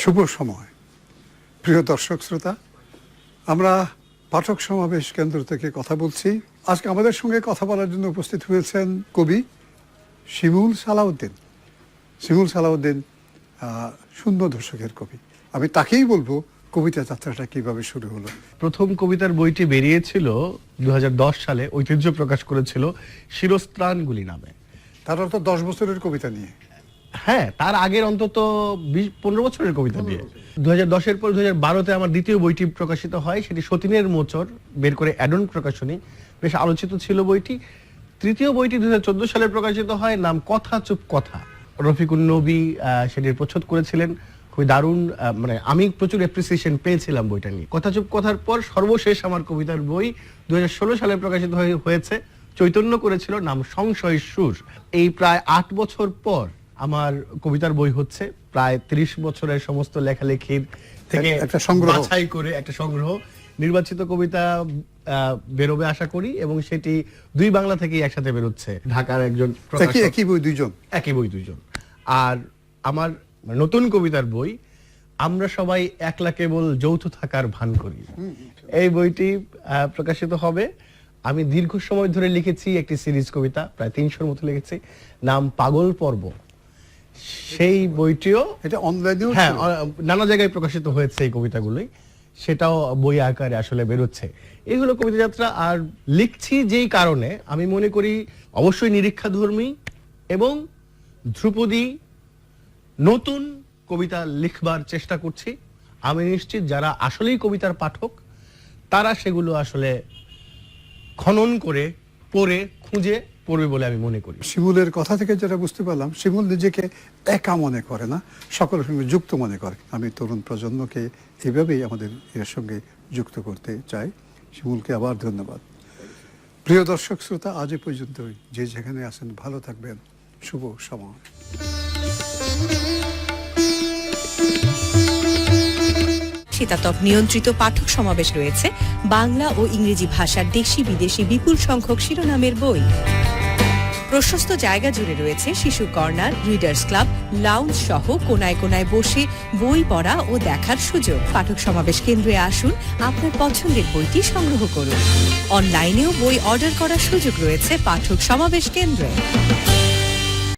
শুভ সময়। প্রিয় দর্শক শ্রোতা আমরা পাঠক সমাবেশ কেন্দ্র থেকে কথা বলছি। আজকে আমাদের সঙ্গে কথা বলার জন্য উপস্থিত হয়েছেন কবি শিমুল সালাউদ্দিন। শিমুল সালাউদ্দিন শূন্য দশকের কবি। আমি তাকেই বলব কবিতা যাত্রাটা কীভাবে শুরু হলো। প্রথম কবিতার বইটি বেরিয়েছিল দু হাজার দশ সালে ঐতিহ্য প্রকাশ করেছিল শিরস্ত্রাণগুলি নামে। তার অর্থ দশ বছরের কবিতা নিয়ে। হ্যাঁ তার আগের অন্তত বিশ পনেরো বছরের কবিতা দিয়ে। দু হাজার দশের পর দু হাজার বারোতে আমার দ্বিতীয় বইটি প্রকাশিত হয় সেটি সতীনের মোচর বের করে অ্যাডন প্রকাশনী। বেশ আলোচিত ছিল বইটি। তৃতীয় বইটি দু হাজার চোদ্দ সালে প্রকাশিত হয় নাম কথা চুপ কথা রফিকুল নবী সেটির প্রচ্ছদ করেছিলেন। খুবই দারুণ মানে আমি প্রচুর অ্যাপ্রিসিয়েশন পেয়েছিলাম বইটা নিয়ে। কথা চুপ কথার পর সর্বশেষ আমার কবিতার বই দুই হাজার ষোলো সালে প্রকাশিত হয়ে- হয়েছে। চৈতন্য করেছিল নাম সংশয় সুর এই প্রায় আট বছর পর আমার কবিতার বই হচ্ছে প্রায় ত্রিশ বছরের সমস্ত লেখালেখির থেকে একটা সংগ্রহ। বাছাই করে একটা সংগ্রহ। নির্বাচিত কবিতা বেরোবে আশা করি এবং সেটি দুই বাংলা থেকেই একসাথে বেরোচ্ছে। ঢাকার একজন একই একই বই দুইজন? একই বই দুইজন। আর আমার নতুন কবিতার বই আমরা সবাই একলা কেবল যৌথ থাকার ভান করি। এই বইটি আহ, প্রকাশিত হবে। আমি দীর্ঘ সময় ধরে লিখেছি একটি সিরিজ কবিতা প্রায় তিনশোর মতো লিখেছি। নাম পাগল পর্ব। সেই বইটিও এটা অনলাইনেও হ্যাঁ নানা জায়গায় প্রকাশিত হয়েছে এই কবিতাগুলোই। সেটাও বই আকারে আসলে বেরোচ্ছে। এই হলো কবিতা যাত্রা আর লিখছি যেই কারণে আমি মনে করি অবশ্যই নিরীক্ষাধর্মী এবং ধ্রুপদী নতুন কবিতা লিখবার চেষ্টা করছি। আমি নিশ্চিত যারা আসলেই কবিতার পাঠক তারা সেগুলো আসলে খনন করে পড়ে খুঁজে পড়বে বলে আমি মনে করি। শিমুলের কথা থেকে যেটা বুঝতে পারলাম শিমুল নিজেকে একা মনে করে না সকলের সঙ্গে যুক্ত মনে করে। আমি তরুণ প্রজন্মকে এভাবেই আমাদের এর সঙ্গে যুক্ত করতে চাই। শিমুলকে আবার ধন্যবাদ। প্রিয় দর্শক শ্রোতা আজ এ পর্যন্তই যে যেখানে আছেন ভালো থাকবেন। শুভ সময়। শীতাতপ নিয়ন্ত্রিত পাঠক সমাবেশ রয়েছে বাংলা ও ইংরেজি ভাষার দেশি বিদেশি বিপুল সংখ্যক শিরোনামের বই। প্রশস্ত জায়গা জুড়ে রয়েছে শিশু কর্নার, রিডার্স ক্লাব লাউঞ্জ সহ কোনায় কোনায় বসে বই পড়া ও দেখার সুযোগ। পাঠক সমাবেশ কেন্দ্রে আসুন, আপনার পছন্দের বইটি সংগ্রহ করুন। অনলাইনেও বই অর্ডার করার সুযোগ রয়েছে পাঠক সমাবেশ কেন্দ্রে।